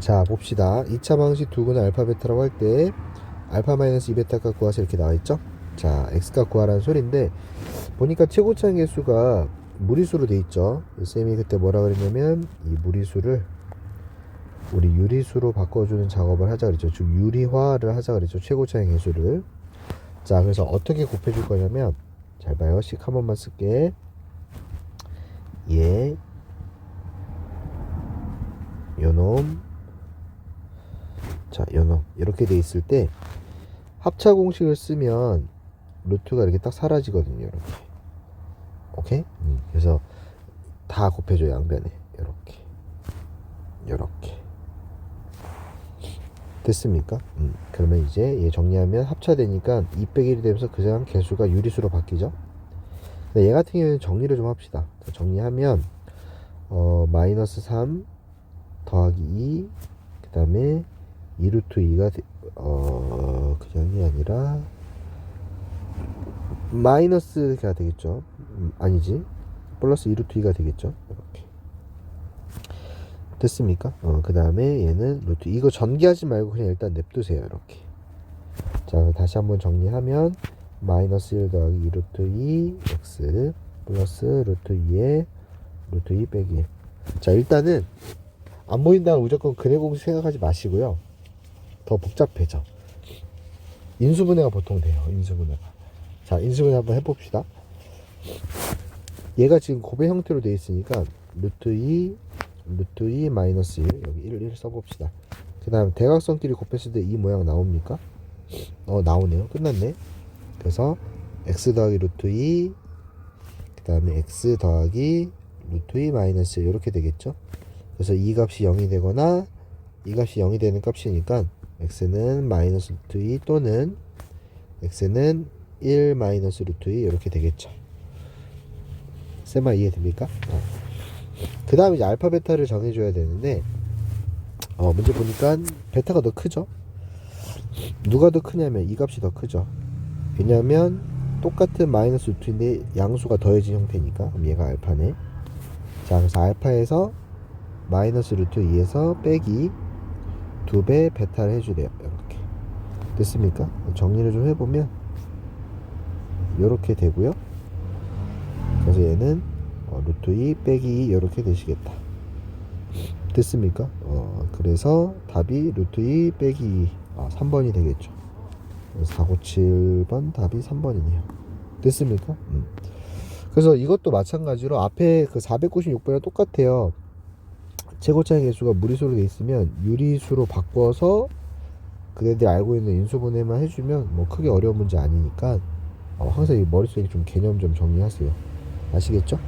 자 봅시다. 2차 방식 두근의 알파 베타라고 할 때 알파 마이너스 2베타값 구하서 이렇게 나와있죠? 자 x값 구하라는 소리인데 보니까 최고차항 개수가 무리수로 돼 있죠. 쌤이 그때 뭐라 그랬냐면 이 무리수를 우리 유리수로 바꿔주는 작업을 하자 그랬죠. 즉 유리화를 하자 그랬죠. 최고차항 개수를. 자 그래서 어떻게 곱해줄 거냐면 잘 봐요. 식한 번만 쓸게. 예. 요놈 자 요놈 이렇게 돼 있을 때 합차 공식을 쓰면 루트가 이렇게 딱 사라지거든요 이렇게 오케이 음, 그래서 다 곱해줘 양변에 이렇게 이렇게 됐습니까? 음, 그러면 이제 얘 정리하면 합차되니까 2 빼기 1이 되면서 그 사람 개수가 유리수로 바뀌죠. 근데 얘 같은 경우에는 정리를 좀 합시다. 자, 정리하면 어, 마이너스 3 더하기 2 그 다음에 2루트 2가 되, 어, 그냥이 아니라 마이너스가 되겠죠. 음, 아니지. 플러스 2루트 2가 되겠죠. 이렇게. 됐습니까? 어, 그 다음에 얘는 루트 이거 전개하지 말고 그냥 일단 냅두세요 이렇게 자 다시 한번 정리하면 마이너스 1 더하기 2 루트 2 x 플러스 루트 2에 루트 2 빼기 1자 일단은 안 보인다면 무조건 근해 공식 생각하지 마시고요 더 복잡해져. 인수분해가 보통 돼요 인수분해가. 자 인수분해 한번 해봅시다. 얘가 지금 곱의 형태로 되어 있으니까 루트 2 루트 2 마이너스 1 여기 1, 1 써봅시다. 그 다음 대각선끼리 곱했을 때 이 모양 나옵니까? 어 나오네요. 끝났네. 그래서 x 더하기 루트 2 그 다음에 x 더하기 루트 2 마이너스 1 이렇게 되겠죠? 그래서 이 값이 0이 되거나 이 값이 0이 되는 값이니까 x는 마이너스 루트 2 또는 x는 1 마이너스 루트 2 이렇게 되겠죠. 쌤아 이해됩니까? 어. 그 다음에 이제 알파 베타를 정해줘야 되는데 어 문제 보니까 베타가 더 크죠? 누가 더 크냐면 이 값이 더 크죠. 왜냐하면 똑같은 마이너스 루트인데 양수가 더해진 형태니까. 그럼 얘가 알파네. 자 그래서 알파에서 마이너스 루트 2에서 빼기 두 배 베타를 해주래요. 이렇게. 됐습니까? 정리를 좀 해보면 이렇게 되고요. 그래서 얘는 어, 루트 2 빼기 2 이렇게 되시겠다. 됐습니까? 어, 그래서 답이 루트 2 빼기 2 아, 3번이 되겠죠. 497번 답이 3번이네요. 됐습니까? 음. 그래서 이것도 마찬가지로 앞에 그 496번이랑 똑같아요 최고차의 개수가 무리수로 돼 있으면 유리수로 바꿔서 그네들이 알고 있는 인수분해만 해주면 뭐 크게 어려운 문제 아니니까 어, 항상 이 머릿속에 좀 개념 좀 정리하세요 아시겠죠?